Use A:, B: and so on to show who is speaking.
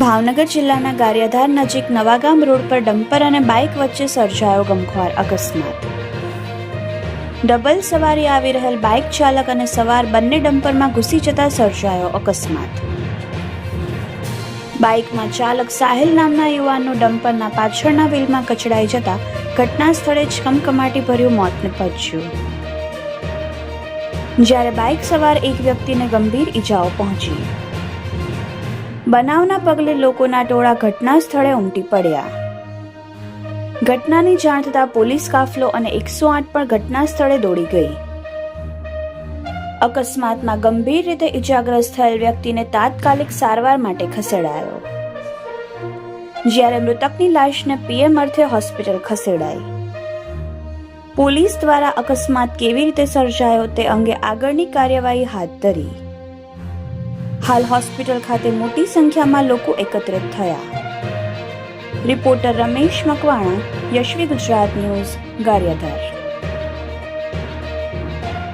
A: ભાવનગર જિલ્લાના ગારિયાધાર નજીક નવાગામ રોડ પર ડમ્પર અને બાઇક વચ્ચે સર્જાયો ગમખ્વાર અકસ્માત. ડબલ સવારી આવી રહેલ બાઇક ચાલક અને સવાર બંને ડમ્પરમાં ઘૂસી જતા સર્જાયો અકસ્માત. બાઇકમાં ચાલક સાહિલ નામના યુવાનનું ડમ્પરના પાછળના વ્હીલમાં કચડાઈ જતા ઘટના સ્થળે જ કમકમાટી ભર્યું મોત નીપજ્યું. જ્યારે બાઇક સવાર એક વ્યક્તિને ગંભીર ઈજાઓ પહોંચી. બનાવના પગલે લોકોના ટોળા ઘટના સ્થળે ઉમટી પડ્યા. ઘટનાની જાણ થતાં પોલીસ કાફલો અને એકસો આઠ પણ ઘટના સ્થળે દોડી ગઈ. અકસ્માતમાં ગંભીર રીતે ઇજાગ્રસ્ત થયેલ વ્યક્તિને તાત્કાલિક સારવાર માટે ખસેડાયો. જ્યારે મૃતકની લાશને પીએમ અર્થે હોસ્પિટલ ખસેડાઈ. પોલીસ દ્વારા અકસ્માત કેવી રીતે સર્જાયો તે અંગે આગળની કાર્યવાહી હાથ ધરી. હાલ હોસ્પિટલ ખાતે મોટી સંખ્યામાં લોકો એકત્રિત થયા. Reporter Ramesh Makwana, Yashvi Gujarat news, Gariadhar.